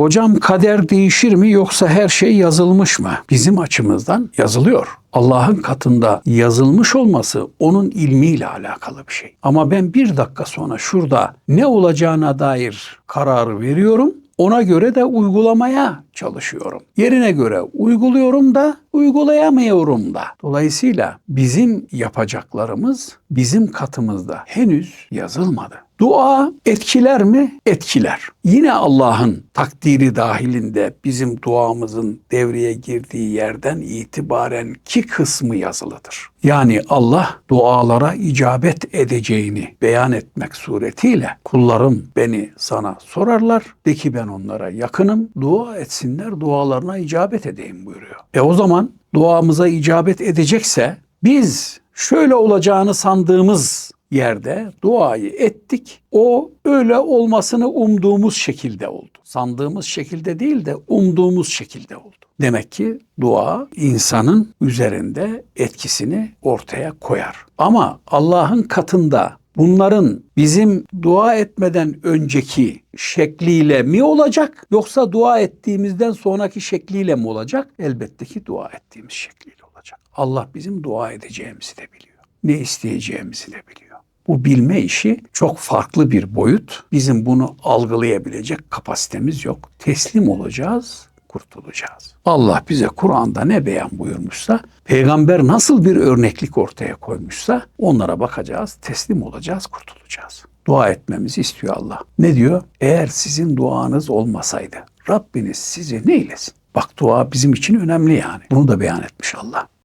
Hocam kader değişir mi yoksa her şey yazılmış mı? Bizim açımızdan yazılıyor. Allah'ın katında yazılmış olması onun ilmiyle alakalı bir şey. Ama ben bir dakika sonra şurada ne olacağına dair kararı veriyorum. Ona göre de uygulamaya çalışıyorum. Yerine göre uyguluyorum da uygulayamıyorum da. Dolayısıyla bizim yapacaklarımız bizim katımızda henüz yazılmadı. Dua etkiler mi? Etkiler. Yine Allah'ın takdiri dahilinde bizim duamızın devreye girdiği yerden itibaren ki kısmı yazılıdır. Yani Allah dualara icabet edeceğini beyan etmek suretiyle kullarım beni sana sorarlar. De ki ben onlara yakınım. Dua etsinler dualarına icabet edeyim buyuruyor. E o zaman duamıza icabet edecekse biz şöyle olacağını sandığımız yerde duayı ettik. O öyle olmasını umduğumuz şekilde oldu. Sandığımız şekilde değil de umduğumuz şekilde oldu. Demek ki dua insanın üzerinde etkisini ortaya koyar. Ama Allah'ın katında bunların bizim dua etmeden önceki şekliyle mi olacak yoksa dua ettiğimizden sonraki şekliyle mi olacak? Elbette ki dua ettiğimiz şekliyle olacak. Allah bizim dua edeceğimizi de biliyor. Ne isteyeceğimizi de biliyor. Bu bilme işi çok farklı bir boyut. Bizim bunu algılayabilecek kapasitemiz yok. Teslim olacağız, kurtulacağız. Allah bize Kur'an'da ne beyan buyurmuşsa, peygamber nasıl bir örneklik ortaya koymuşsa onlara bakacağız, teslim olacağız, kurtulacağız. Dua etmemizi istiyor Allah. Ne diyor? Eğer sizin duanız olmasaydı Rabbiniz sizi ne eylesin? Bak dua bizim için önemli yani. Bunu da beyan etmiş Allah.